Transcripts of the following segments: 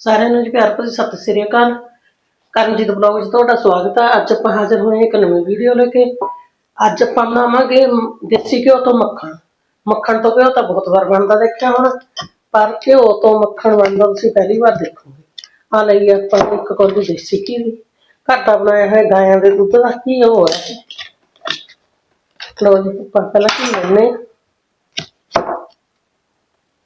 ਸਾਰਿਆਂ ਨੂੰ ਜੀ ਪਿਆਰ ਭਰੀ ਸਤਿ ਸ੍ਰੀ ਅਕਾਲ। ਕਰਨਜੀਤ ਬਲੌਗ 'ਚ ਤੁਹਾਡਾ ਸਵਾਗਤ ਹੈ ਅੱਜ ਆਪਾਂ ਹਾਜ਼ਰ ਹੋਏ ਇੱਕ ਨਵੀਂ ਵੀਡੀਓ ਲੈ ਕੇ। ਅੱਜ ਆਪਾਂ ਬਣਾਵਾਂਗੇ ਦੇਸੀ ਘਿਓ ਤੋਂ ਮੱਖਣ। ਮੱਖਣ ਤੋਂ ਘਿਓ ਤਾਂ ਬਹੁਤ ਵਾਰ ਬਣਦਾ ਦੇਖਿਆ ਹੁਣ। ਪਰ ਘਿਓ ਤੋਂ ਮੱਖਣ ਬਣਦਾ ਤੁਸੀਂ ਪਹਿਲੀ ਵਾਰ ਦੇਖੋਗੇ। ਆ ਲਈ ਆਪਾਂ ਨੂੰ ਇੱਕ ਕੌਲੀ ਦੇਸੀ ਘੀ ਦੀ। ਘਰ ਦਾ ਬਣਾਇਆ ਹੋਇਆ ਗਾਇਆਂ ਦੇ ਦੁੱਧ ਦਾ ਘੀ, ਉਹ ਹੈ ਲੋ ਜੀ। ਆਪਾਂ ਪਹਿਲਾਂ ਘੀ ਲੈਣੇ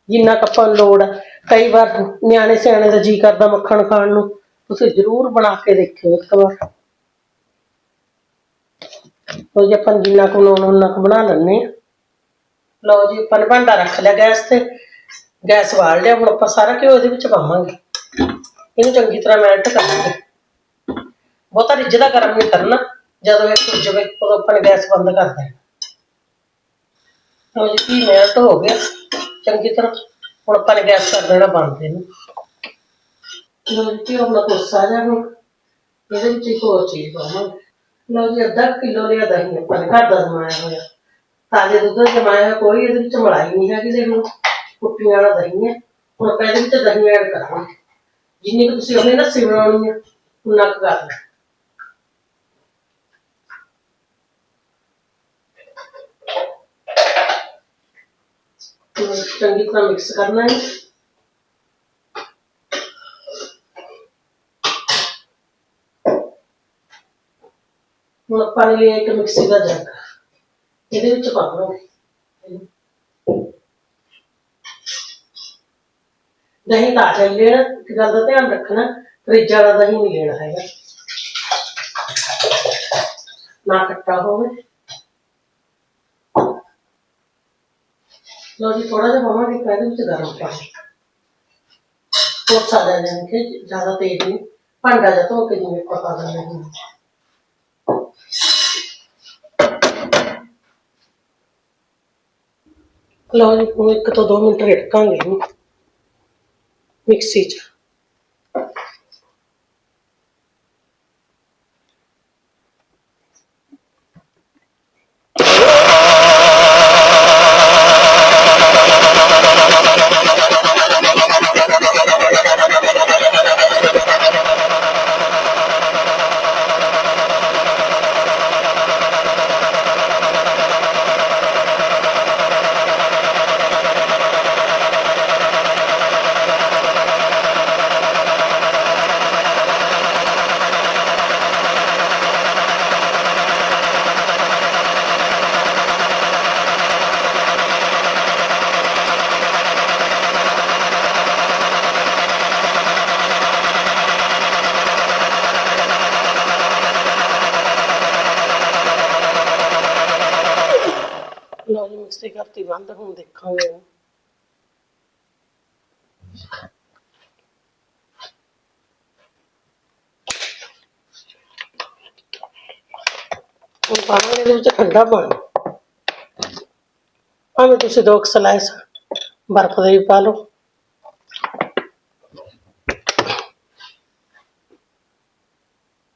ਜਿੰਨਾ ਕੁ ਆਪਾਂ ਲੋੜ ਹੈ ਕਈ ਵਾਰ ਨਿਆਣੇ ਸਿਆਣੇ ਦਾ ਜੀ ਕਰਦਾ ਮੱਖਣ ਖਾਣ ਨੂੰ। ਤੁਸੀਂ ਜ਼ਰੂਰ ਬਣਾ ਕੇ ਦੇਖਿਓ ਇੱਕ ਵਾਰ। ਲਓ ਜੀ, ਆਪਾਂ ਜਿੰਨਾ ਕੁ ਬਣਾਉਣਾ ਉਹਨਾਂ ਕੁ ਬਣਾ ਲੈਣੇ ਲਓ ਜੀ, ਆਪਾਂ ਭਾਂਡਾ ਰੱਖ ਲਿਆ ਗੈਸ ਤੇ। ਗੈਸ ਵਾਲ ਲਿਆ, ਹੁਣ ਆਪਾਂ ਸਾਰਾ ਘਿਓ ਇਹਦੇ ਵਿੱਚ ਪਾਵਾਂਗੇ। ਇਹਨੂੰ ਚੰਗੀ ਤਰ੍ਹਾਂ ਮੈਲਟ ਕਰਾਂਗੇ ਬਹੁਤਾ ਰਿੱਝਦਾ ਗਰਮ ਨਹੀਂ ਕਰਨਾ। ਜਦੋਂ ਇਹ ਸੁੱਜ ਜਾਵੇ, ਉਦੋਂ ਆਪਾਂ ਨੇ ਗੈਸ ਬੰਦ ਕਰ ਦੇਣਾ। ਲਓ ਜੀ ਕੀ ਮੈਲਟ ਹੋ ਗਿਆ ਚੰਗੀ ਤਰ੍ਹਾਂ ਹੁਣ ਆਪਾਂ ਨੇ ਗੈਸ ਕਰ ਦੇਣਾ ਬੰਦ ਇਹਨੂੰ। ਲਓ ਜੀ, ਘਿਓ ਦਾ ਕੋਸਾ ਇਹਦੇ ਵਿੱਚ ਇੱਕ ਹੋਰ ਚੀਜ਼ ਪਾਵਾਂਗੇ। ਲਓ ਜੀ, ਅੱਧਾ ਕਿਲੋ ਲਿਆ ਦਹੀਂ ਆਪਾਂ ਨੇ, ਘਰ ਦਾ ਜਮਾਇਆ ਹੋਇਆ। ਤਾਜ਼ੇ ਦੁੱਧ ਦਾ ਜਮਾਇਆ ਹੋਇਆ, ਕੋਈ ਇਹਦੇ ਵਿੱਚ ਮਲਾਈ ਨਹੀਂ ਹੈਗੀ ਦੇਖ। ਲਓ ਕੁੱਟੀਆਂ ਵਾਲਾ ਦਹੀਂ ਹੈ। ਹੁਣ ਆਪਾਂ ਇਹਦੇ ਵਿੱਚ ਦਹੀਂ ਐਡ ਕਰਾਂਗੇ। ਜਿੰਨੀ ਕੁ ਤੁਸੀਂ ਆਪਣੀ ਲੱਸੀ ਬਣਾਉਣੀ ਹੈ ਉਨਾ ਕੁ ਕਰ ਚੰਗੀ ਤਰ੍ਹਾਂ ਮਿਕਸ ਕਰਨਾ ਹੈ। ਹੁਣ ਆਪਾਂ ਨੇ ਲਿਆ ਇੱਕ ਮਿਕਸੀ ਦਾ ਜੱਗ ਇਹਦੇ ਵਿੱਚ ਪਾ ਲਵਾਂਗੇ। ਦਹੀਂ ਤਾਜ਼ਾ ਚੱਲ ਲੈਣਾ ਇੱਕ ਗੱਲ ਦਾ ਧਿਆਨ ਰੱਖਣਾ, ਫਰਿੱਜ ਵਾਲਾ ਦਹੀਂ ਨਹੀਂ ਲੈਣਾ ਹੈਗਾ। ਨਾ ਖੱਟਾ ਹੋਵੇ। ਲਓ ਜੀ ਥੋੜਾ ਜਿਹਾ ਪਾਵਾਂਗੇ ਇਹਦੇ ਵਿੱਚ ਗਰਮ ਪਾਣੀ। ਬਹੁਤ ਸਾਦਾ ਜਾਨ ਕਿ ਜ਼ਿਆਦਾ ਤੇਜ਼ ਨਹੀਂ। ਭਾਂਡਾ ਜਿਹਾ ਧੋ ਕੇ ਜਿਵੇਂ ਪਕਾ ਦਿੰਦੇ ਹਾਂ। ਲਓ ਜੀ, ਹੁਣ ਇੱਕ ਤੋਂ ਦੋ ਮਿੰਟ ਰਿੜਕਾਂਗੇ ਮਿਕਸੀ 'ਚ। ਲਓ ਜੀ ਮਿਕਸੀ ਕਰਤੀ ਬੰਦ ਹੁਣ ਦੇਖਾਂਗੇ। ਇਹਨੂੰ। ਹੁਣ ਪਾਵਾਂਗੇ ਇਹਦੇ ਵਿੱਚ ਠੰਡਾ ਪਾਣੀ। ਭਾਵੇਂ ਤੁਸੀਂ ਦੋ ਕੁ ਸਲਾਈਸ ਬਰਫ਼ ਦੇ ਵੀ ਪਾ ਲਓ।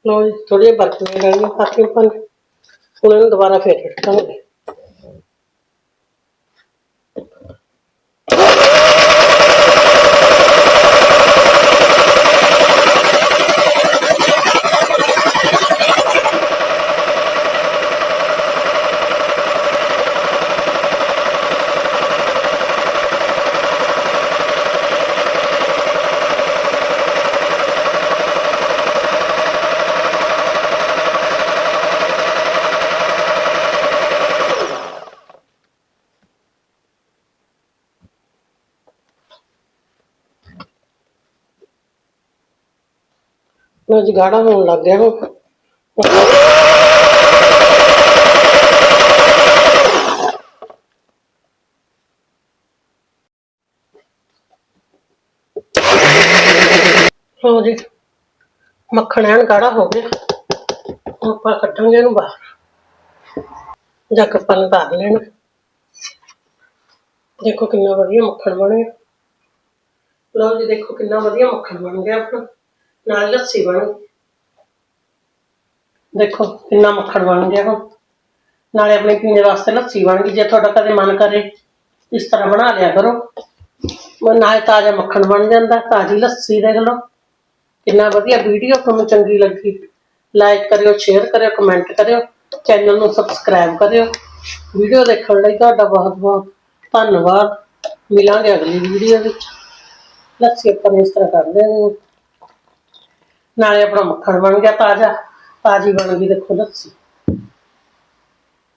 ਲਓ ਜੀ ਥੋੜੀ ਜਿਹੀ ਬਰਫ਼ ਦੇ ਲੈਣੀ ਪਾਤੀ ਆਪਾਂ ਨੇ ਹੁਣ ਇਹਨੂੰ ਦੁਬਾਰਾ ਫੇਰ ਰੱਖਾਂਗੇ ਲਓ ਜੀ ਗਾੜਾ ਹੋਣ ਲੱਗ ਗਿਆ ਹੁਣ ਲਓ ਜੀ, ਮੱਖਣ ਐਨ ਗਾੜਾ ਹੋ ਗਿਆ। ਹੁਣ ਆਪਾਂ ਕੱਢਾਂਗੇ ਇਹਨੂੰ ਬਾਹਰ। ਜਾ ਕੇ ਆਪਾਂ ਨੇ ਧਾਰ ਲੈਣਾ। ਦੇਖੋ ਕਿੰਨਾ ਵਧੀਆ ਮੱਖਣ ਬਣਿਆ ਲਓ ਜੀ, ਦੇਖੋ ਕਿੰਨਾ ਵਧੀਆ ਮੱਖਣ ਬਣ ਗਿਆ ਆਪਣਾ। ਨਾਲ ਲੱਸੀ ਬਣ ਦੇਖੋ, ਕਿੰਨਾ ਮੱਖਣ ਬਣ ਗਿਆ ਹੁਣ। ਨਾਲੇ ਆਪਣੇ ਪੀਣੇ ਵਾਸਤੇ ਲੱਸੀ ਬਣ ਗਈ। ਜੇ ਤੁਹਾਡਾ ਕਦੇ ਮਨ ਕਰੇ, ਇਸ ਤਰ੍ਹਾਂ ਬਣਾ ਲਿਆ ਕਰੋ। ਉਹ ਨਾਲ ਤਾਜ਼ਾ ਮੱਖਣ ਬਣ ਜਾਂਦਾ। ਤਾਜ਼ੀ ਲੱਸੀ ਦੇਖ ਲਓ। ਕਿੰਨਾ ਵਧੀਆ ਵੀਡੀਓ ਤੁਹਾਨੂੰ ਚੰਗੀ ਲੱਗੀ। ਲਾਈਕ ਕਰਿਓ ਸ਼ੇਅਰ ਕਰਿਓ ਕਮੈਂਟ ਕਰਿਓ। ਚੈਨਲ ਨੂੰ ਸਬਸਕ੍ਰਾਈਬ ਕਰਿਓ। ਵੀਡੀਓ ਦੇਖਣ ਲਈ ਤੁਹਾਡਾ ਬਹੁਤ ਬਹੁਤ ਧੰਨਵਾਦ। ਮਿਲਾਂਗੇ ਅਗਲੀ ਵੀਡੀਓ ਵਿੱਚ। ਲੱਸੀ ਆਪਾਂ ਨੇ ਇਸ ਤਰ੍ਹਾਂ ਕਰਦੇ ਹਾਂ। ਨਾਲੇ ਆਪਣਾ ਮੱਖਣ ਬਣ ਗਿਆ ਤਾਜ਼ਾ। ਤਾਜ਼ੀ ਬਣ ਗਈ ਦੇਖੋ ਲੱਸੀ।